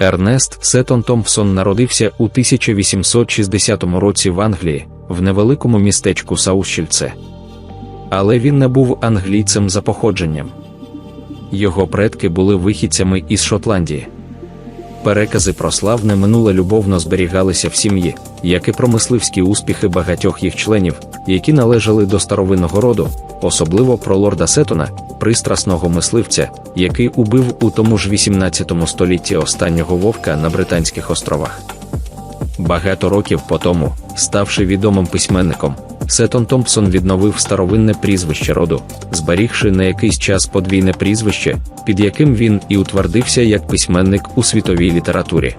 Ернест Сетон Томпсон народився у 1860 році в Англії, в невеликому містечку Саущільце. Але він не був англійцем за походженням. Його предки були вихідцями із Шотландії. Перекази про славне минуле любовно зберігалися в сім'ї, як і про мисливські успіхи багатьох їх членів, які належали до старовинного роду, особливо про лорда Сетона, пристрасного мисливця, який убив у тому ж 18 столітті останнього вовка на Британських островах. Багато років по тому, ставши відомим письменником, Сетон Томпсон відновив старовинне прізвище роду, зберігши на якийсь час подвійне прізвище, під яким він і утвердився як письменник у світовій літературі.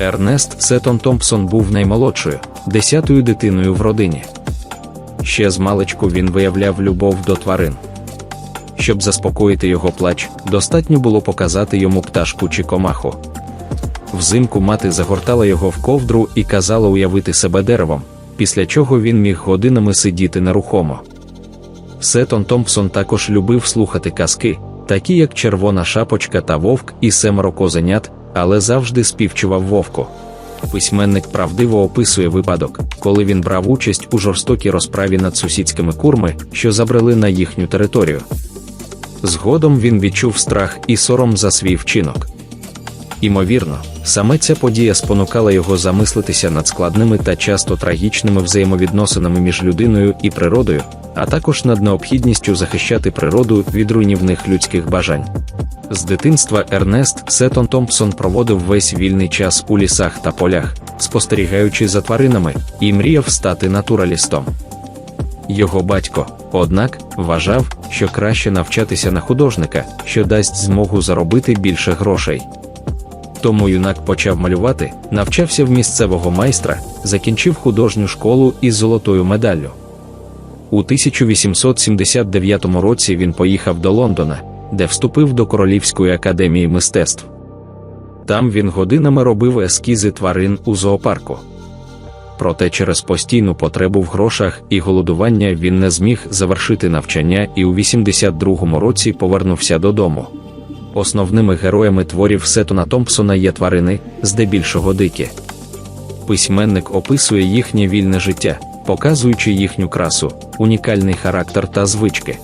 Ернест Сетон Томпсон був наймолодшою, десятою дитиною в родині. Ще з маличку він виявляв любов до тварин. Щоб заспокоїти його плач, достатньо було показати йому пташку чи комаху. Взимку мати загортала його в ковдру і казала уявити себе деревом, після чого він міг годинами сидіти нерухомо. Сетон Томпсон також любив слухати казки, такі як Червона шапочка та вовк і семеро козенят, але завжди співчував вовку. Письменник правдиво описує випадок, коли він брав участь у жорстокій розправі над сусідськими курми, що забрели на їхню територію. Згодом він відчув страх і сором за свій вчинок. Імовірно, саме ця подія спонукала його замислитися над складними та часто трагічними взаємовідносинами між людиною і природою, а також над необхідністю захищати природу від руйнівних людських бажань. З дитинства Ернест Сетон Томпсон проводив весь вільний час у лісах та полях, спостерігаючи за тваринами, і мріяв стати натуралістом. Його батько, однак, вважав, що краще навчатися на художника, що дасть змогу заробити більше грошей. Тому юнак почав малювати, навчався в місцевого майстра, закінчив художню школу із золотою медаллю. У 1879 році він поїхав до Лондона, де вступив до Королівської академії мистецтв. Там він годинами робив ескізи тварин у зоопарку. Проте через постійну потребу в грошах і голодування він не зміг завершити навчання і у 82-му році повернувся додому. Основними героями творів Сетона Томпсона є тварини, здебільшого дикі. Письменник описує їхнє вільне життя, показуючи їхню красу, унікальний характер та звички.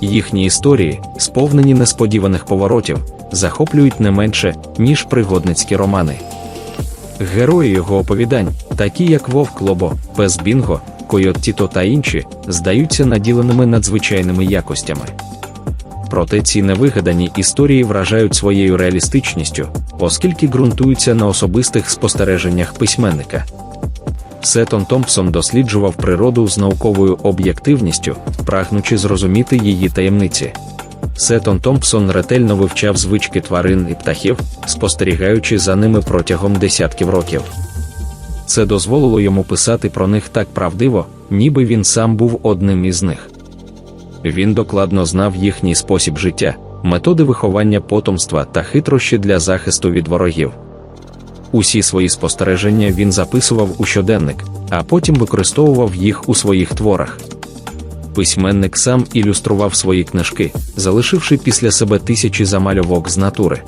Їхні історії, сповнені несподіваних поворотів, захоплюють не менше, ніж пригодницькі романи. Герої його оповідань, такі як Вовк Лобо, Пес Бінго, Койот Тіто та інші, здаються наділеними надзвичайними якостями. Проте ці невигадані історії вражають своєю реалістичністю, оскільки ґрунтуються на особистих спостереженнях письменника. Сетон Томпсон досліджував природу з науковою об'єктивністю, прагнучи зрозуміти її таємниці. Сетон Томпсон ретельно вивчав звички тварин і птахів, спостерігаючи за ними протягом десятків років. Це дозволило йому писати про них так правдиво, ніби він сам був одним із них. Він докладно знав їхній спосіб життя, методи виховання потомства та хитрощі для захисту від ворогів. Усі свої спостереження він записував у щоденник, а потім використовував їх у своїх творах. Письменник сам ілюстрував свої книжки, залишивши після себе тисячі замальовок з натури.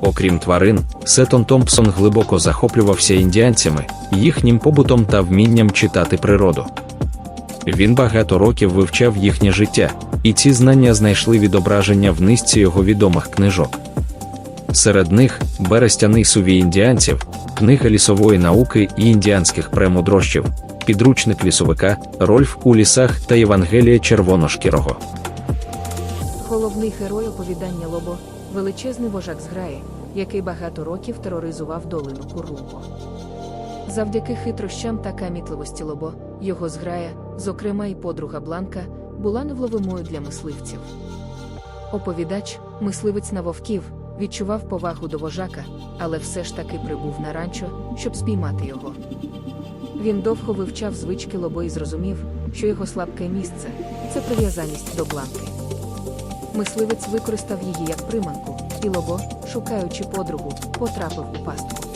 Окрім тварин, Сетон Томпсон глибоко захоплювався індіанцями, їхнім побутом та вмінням читати природу. Він багато років вивчав їхнє життя, і ці знання знайшли відображення в низці його відомих книжок. Серед них Берестяний сувій індіанців, книга лісової науки і індіанських премудрощів, підручник лісовика, Рольф у лісах та Євангелія червоношкірого. Головний герой оповідання Лобо величезний вожак зграї, який багато років тероризував долину Курумбо. Завдяки хитрощам та камітливості Лобо, його зграя, зокрема і подруга Бланка, була невловимою для мисливців. Оповідач, мисливець на вовків, відчував повагу до вожака, але все ж таки прибув на ранчо, щоб спіймати його. Він довго вивчав звички Лобо і зрозумів, що його слабке місце це прив'язаність до Бланки. Мисливець використав її як приманку, і Лобо, шукаючи подругу, потрапив у пастку.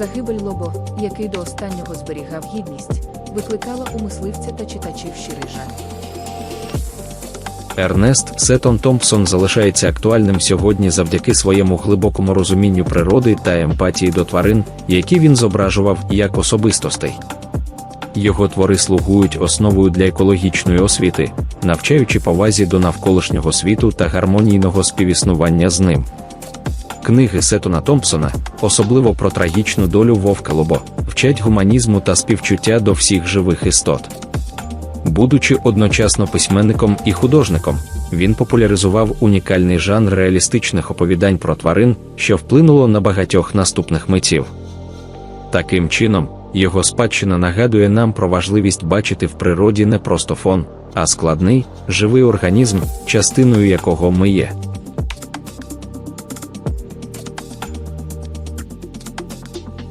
Загибель Лобо, який до останнього зберігав гідність, викликала у мисливця та читачів щирий жах. Ернест Сеттон Томпсон залишається актуальним сьогодні завдяки своєму глибокому розумінню природи та емпатії до тварин, які він зображував як особистостей. Його твори слугують основою для екологічної освіти, навчаючи повазі до навколишнього світу та гармонійного співіснування з ним. Книги Сеттона Томпсона, особливо про трагічну долю Вовка Лобо, вчать гуманізму та співчуття до всіх живих істот. Будучи одночасно письменником і художником, він популяризував унікальний жанр реалістичних оповідань про тварин, що вплинуло на багатьох наступних митців. Таким чином, його спадщина нагадує нам про важливість бачити в природі не просто фон, а складний, живий організм, частиною якого ми є.